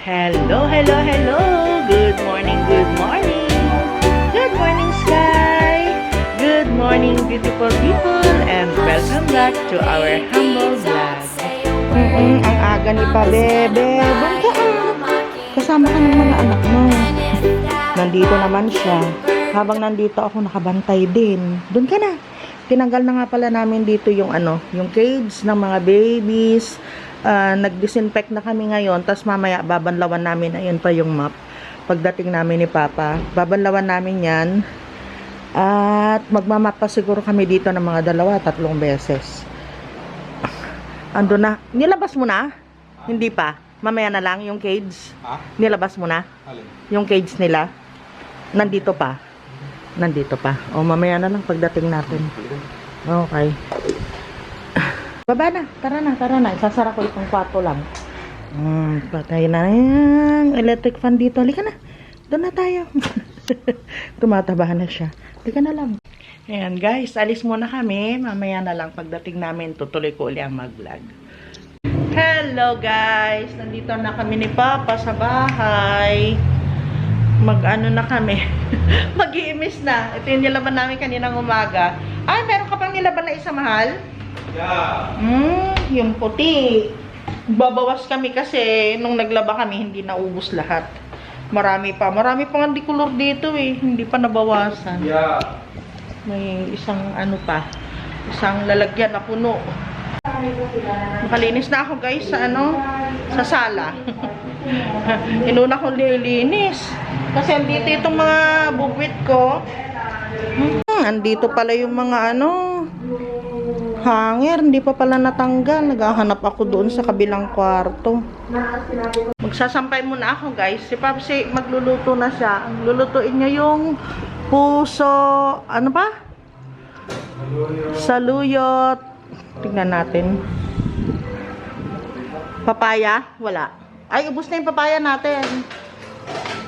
Hello, hello, hello! Good morning, good morning! Good morning, sky! Good morning, beautiful people! And welcome back to our humble vlog. Mm-mm, ang aga ni pa, bebe. Ka ah. Kasama ka ng mga anak mo. Nandito naman siya. Habang nandito ako, nakabantay din. Doon ka na. Tinanggal na nga pala namin dito yung ano, yung cage ng mga babies. Ah, nag-disinfect na kami ngayon. Tapos mamaya babanlawan namin. Ayun pa yung map. Pagdating namin ni Papa. Babanlawan namin yan. At magmamap pa siguro kami dito ng mga dalawa, tatlong beses. Ando na. Nilabas mo na? Hindi pa. Mamaya na lang yung cage. Ha? Nilabas mo na? Alin? Yung cage nila. Nandito pa. Nandito pa. O mamaya na lang pagdating natin. Okay. Baba na. Tara na, tara na. Isasara ko itong kwarto lang. Hmm, patay na yan. Electric fan dito. Halika na. Doon na tayo. Tumataba na siya. Halika na lang. Ayan guys, alis muna kami. Mamaya na lang pagdating namin, tutuloy ko uli ang mag-vlog. Hello guys! Nandito na kami ni Papa sa bahay. Mag-ano na kami. Mag-iimis na. Ito yung nilaban namin kaninang umaga. Ay, meron ka pang nilaban na isa mahal? Yeah. Hmm, yung puti. Babawas kami kasi nung naglaba kami, hindi naubos lahat. Marami pa. Marami pa nga di color dito eh. Hindi pa nabawasan. Yeah. May isang ano pa. Isang lalagyan na puno. Makalinis na ako guys sa ano, sa sala. Inuna kong lilinis. Kasi andito itong mga bubwit ko. Hmm, andito pala yung mga ano, hanger. Hindi pa pala natanggal. Naghahanap ako doon sa kabilang kwarto. Magsasampay muna ako guys. Si Papsi magluluto na siya. Lulutuin niya yung puso, ano pa? Saluyot. Tingnan natin. Papaya? Wala. Ay, ubos na yung papaya natin.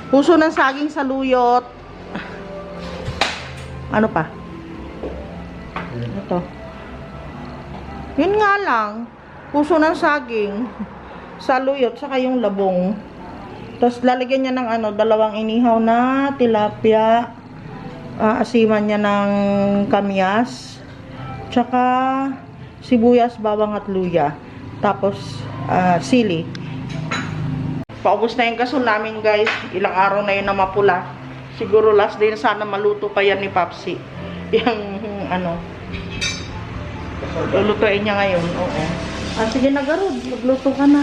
Puso ng saging saluyot. Ano pa? Ito. Yun nga lang. Puso ng saging. Saluyot, saka yung labong. Tapos lalagyan niya ng ano, dalawang inihaw na tilapia. Ah, asiman niya ng kamyas. Tsaka sibuyas, bawang at luya. Tapos ah, sili. Paubos na yung gasol namin guys. Ilang araw na yun na mapula. Siguro last day na sana maluto pa yan ni Papsi. Yung ano. Lulutuin niya ngayon. Oo. Ah, sige na Garud. Magluto ka na.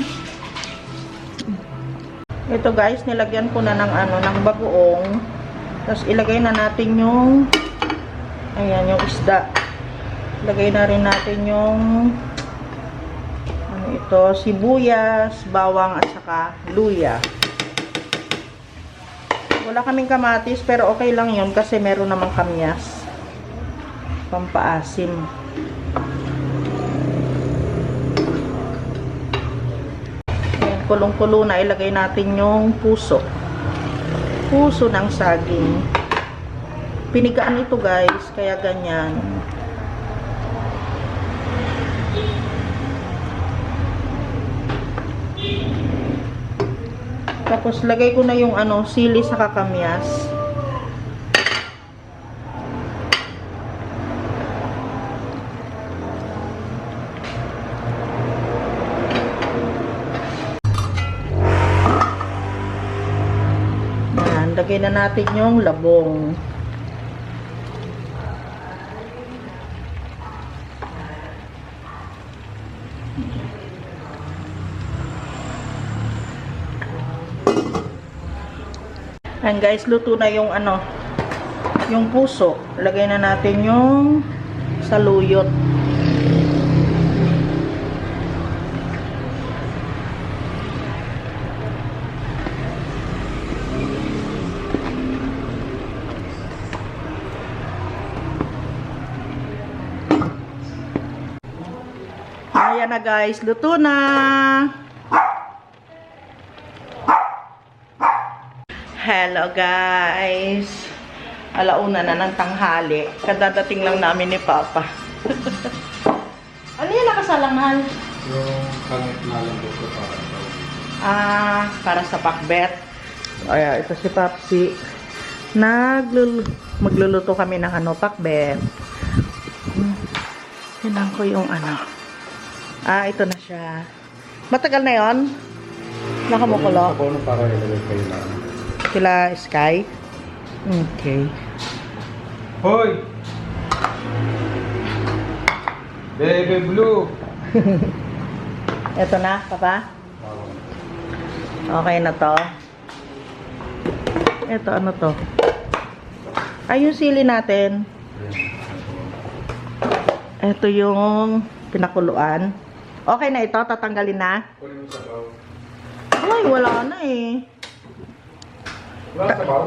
Ito guys, nilagyan ko na ng ano, ng bagoong. Tapos ilagay na natin yung ayan, yung isda. Ilagay na rin natin yung ano ito, sibuyas, bawang at saka luya. Wala kaming kamatis pero okay lang yun kasi meron namang kamyas. Pampaasim. Kulong-kulo na ilagay natin yung puso. Puso ng saging. Pinigaan ito guys, kaya ganyan. Tapos lagay ko na yung ano, sili sa kakamyas. Lagay na natin yung labong. Ayan guys, luto na yung ano, yung puso. Lagay na natin yung saluyot. Ayan na guys, luto na. Hello guys. Alauna na ng tanghali. Kadadating lang namin ni Papa. ano yan nakasalangan? Yung pangit na lang po para ito. Ah, para sa pakbet. Ay, ito si Papsi. Naglul magluluto kami ng ano, pakbet. Hmm. Tinan ko yung ano. Ah, ito na siya. Matagal na yon Nakamukulo. Ako na para ilagay kayo na. Kila Sky. Okay. Hoy! Baby Blue! Ito na, papa. Okay na to. Ito, ano to? Ay, yung sili natin. Ito yung pinakuluan. Okay na ito, tatanggalin na. Kunin mo sa baw. Ay, wala na eh. Wala sa baw?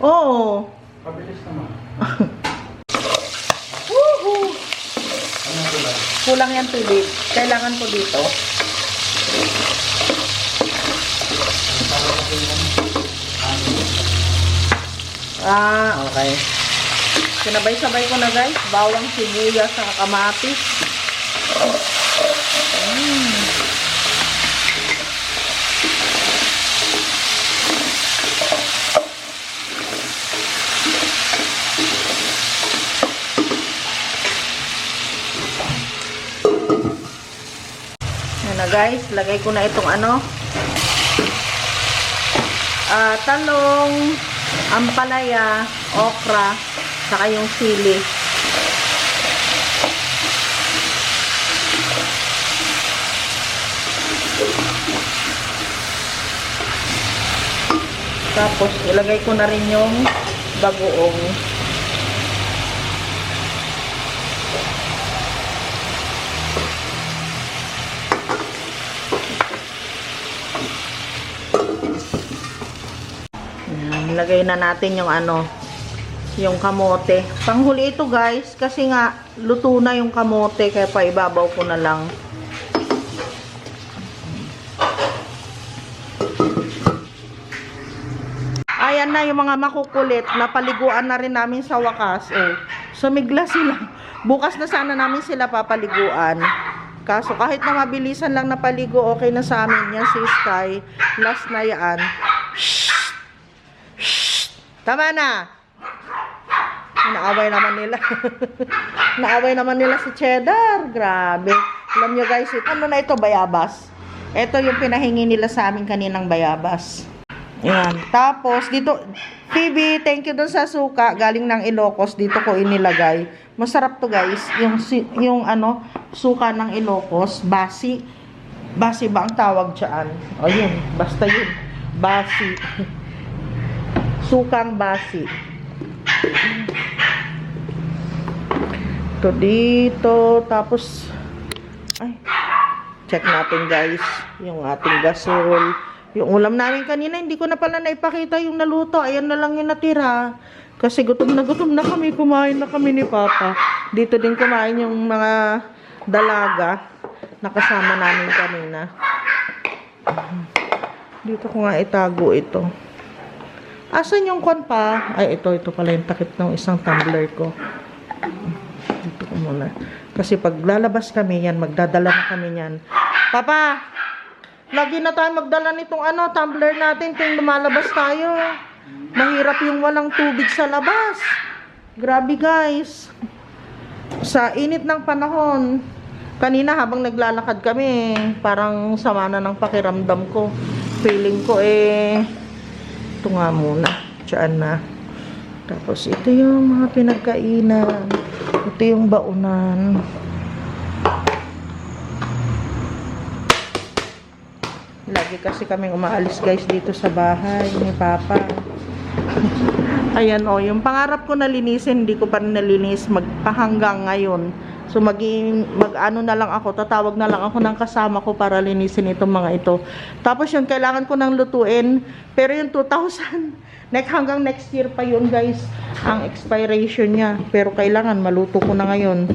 Oo. Pabilis naman. Woohoo! Ano? Kulang yan tubig. Kailangan ko dito. Ah, okay. Sinabay-sabay ko na guys. Bawang sibuyas sa kamatis. Na guys, lagay ko na itong ano. Ah, talong, ampalaya, okra, saka yung sili. Tapos, ilagay ko na rin yung bagoong. Yan, lagay na natin yung ano, yung kamote. Panghuli ito guys, kasi nga luto na yung kamote, kaya pa ibabaw ko na lang. Ayan na yung mga makukulit, napaliguan na rin namin sa wakas. Oh, sumigla sila. Bukas na sana namin sila papaliguan. Kaso kahit na mabilisan lang napaligo, okay na sa amin yan si Sky. Last na yan. Tama na. Naaway naman nila. Naaway naman nila si Cheddar. Grabe. Alam nyo guys, ito, ano na ito, bayabas. Ito yung pinahingi nila sa amin kaninang bayabas. Yan. Tapos, dito, Phoebe, thank you dun sa suka. Galing ng Ilocos. Dito ko inilagay. Masarap to guys. Yung, yung ano, suka ng Ilocos. Basi. Basi ba ang tawag dyan? O yun. Basta yun. Basi. Sukang basi. Ito dito. Tapos, ay, check natin guys. Yung ating gasol. Yung ulam namin kanina, hindi ko na pala naipakita yung naluto. Ayan na lang yung natira. Kasi gutom na gutom na kami. Kumain na kami ni Papa. Dito din kumain yung mga dalaga na kasama namin kanina. Dito ko nga itago ito. Asan yung kon pa? Ay, ito, ito pala yung takip ng isang tumbler ko. Dito ko muna. Kasi pag lalabas kami yan, magdadala na kami yan. Papa! Lagi na tayo magdala nitong ano, tumbler natin kung lumalabas tayo. Mahirap yung walang tubig sa labas. Grabe guys. Sa init ng panahon, kanina habang naglalakad kami, parang sama na ng pakiramdam ko. Feeling ko eh, ito nga muna. Diyan na. Tapos ito yung mga pinagkainan. Ito yung baunan. Lagi kasi kaming umaalis guys dito sa bahay ni Papa. Ayan o, yung pangarap ko na linisin, hindi ko pa nalinis magpahanggang ngayon. So mag, mag ano na lang ako, tatawag na lang ako ng kasama ko para linisin itong mga ito. Tapos yung kailangan ko nang lutuin, pero yung 2,000, next hanggang next year pa yun guys, ang expiration niya. Pero kailangan maluto ko na ngayon.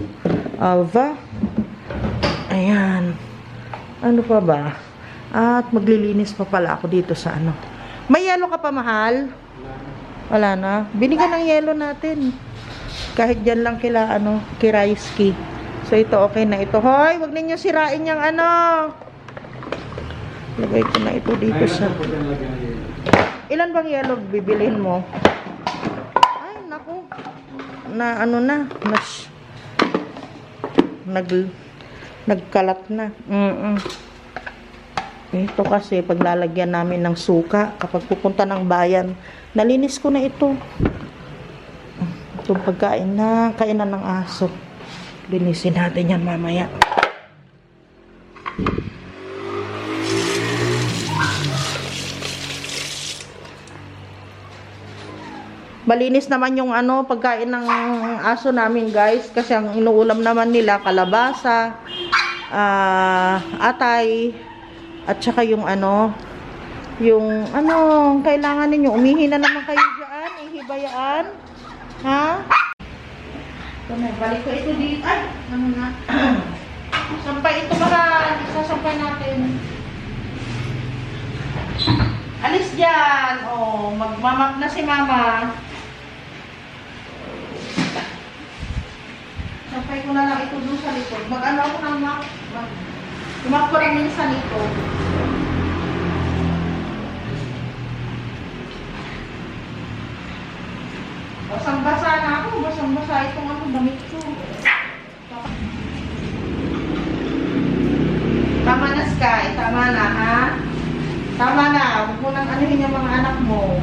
Ava. Ayan. Ano pa ba? At maglilinis pa pala ako dito sa ano. May yelo ka pa mahal? Wala na. Binigyan ng yelo natin. Kahit dyan lang kila ano, Kiraiski. So ito okay na ito. Hoy, wag ninyo sirain yung ano. Lagay ko na ito dito sa... Ilan bang yellow bibilhin mo? Ay, naku. Na ano na, nas nag nagkalat na. Mm. Ito kasi paglalagyan namin ng suka kapag pupunta ng bayan, nalinis ko na ito. Itong pagkain na kainan ng aso. Linisin natin yan mamaya. Malinis naman yung ano, pagkain ng aso namin guys. Kasi ang inuulam naman nila, kalabasa, ah, atay, at saka yung ano, yung ano, kailangan ninyo, umihi na naman kayo dyan, ihibayaan. Ha? Na, balik ko ito dito. Ay, ano na. Sampay ito baka, sasampay natin. Alis dyan. Oh, magmamap na si mama. Sampay ko na lang ito dun sa likod. Mag-ano ako ng map. Mag Umap ko rin minsan ito. Basang-basa na ako. Basang-basa itong ano, damit ko. Tama na, Sky. Tama na, ha? Tama na. Huwag mo nang anuhin yung mga anak mo.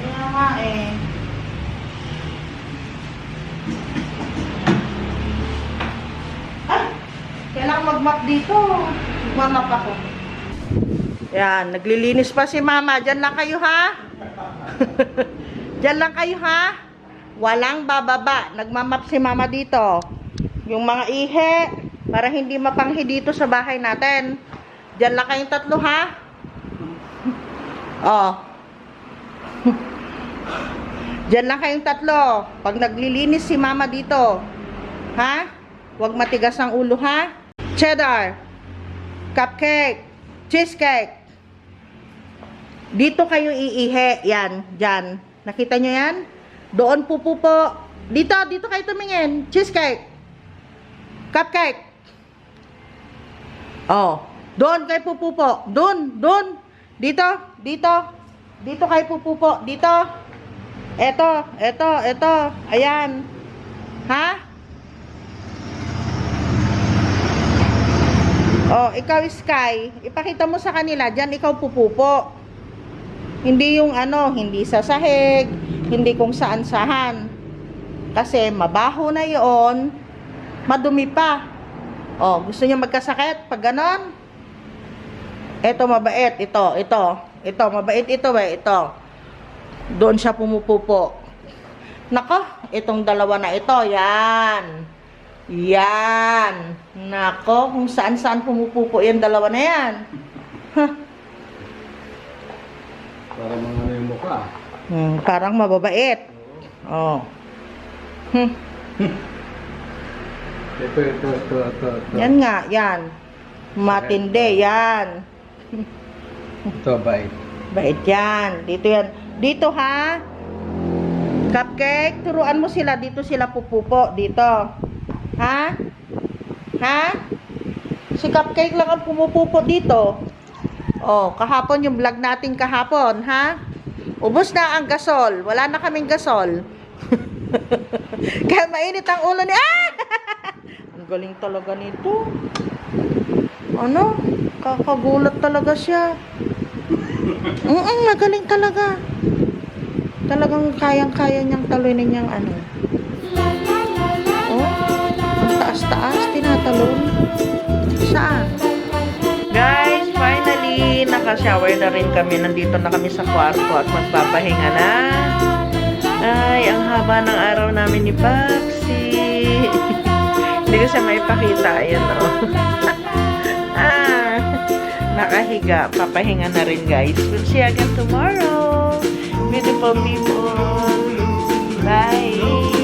Kaya nga eh. Ay! Kailangan mag-map dito. Mag-map ako. Yan, naglilinis pa si mama. Diyan lang kayo, ha? Diyan lang kayo, ha? Walang bababa. Nagmamap si mama dito. Yung mga ihe, para hindi mapanghi dito sa bahay natin. Diyan lang kayong tatlo, ha? Oh. Diyan lang kayong tatlo. Pag naglilinis si mama dito. Ha? Huwag matigas ang ulo, ha? Cheddar. Cupcake. Cheesecake. Dito kayo iihe. Yan. Diyan. Nakita nyo yan? Doon pupupo. Dito. Dito kayo tumingin. Cheesecake. Cupcake. Oh. Doon kayo pupupo. Doon. Doon. Dito. Dito. Dito kayo pupupo. Dito. Eto. Eto. Eto. Ayan. Ha? Oh, ikaw Sky, ipakita mo sa kanila, diyan ikaw pupupo. Hindi yung ano, hindi sa sahig, hindi kung saan sahan. Kasi mabaho na 'yon, madumi pa. Oh, gusto niyo magkasakit pag ganon? Ito mabait, ito, ito. Ito, mabait ito eh, ito. Doon siya pumupupo. Nako, itong dalawa na ito, yan. Yan. Nako, kung saan-saan pumupupo yung dalawa na yan. Huh. Para mga ano yung mukha. Hmm, parang mababait. Oh. Hmm. Ito, ito, ito, ito, ito. Yan nga, yan. Matindi, yan. Ito, bait. Bait yan. Dito yan. Dito ha. Cupcake, turuan mo sila. Dito sila pupupo. Dito. Ha? Ha? Si Cupcake lang ang pumupupo dito. Oh, kahapon yung vlog natin kahapon, ha? Ubus na ang gasol. Wala na kaming gasol. Kaya mainit ang ulo ni... Ah! ang galing talaga nito. Ano? Kakagulat talaga siya. Mm, magaling talaga. Talagang kayang-kaya niyang talunin niyang ano. Oh, ang taas-taas, tinatalon. Finally, naka-shower na rin kami. Nandito na kami sa kwarto at magpapahinga na. Ay, ang haba ng araw namin ni Paxi. Hindi ko siya maipakita. Ayan, oh. ah, nakahiga. Papahinga na rin, guys. We'll see again tomorrow. Beautiful people. Bye.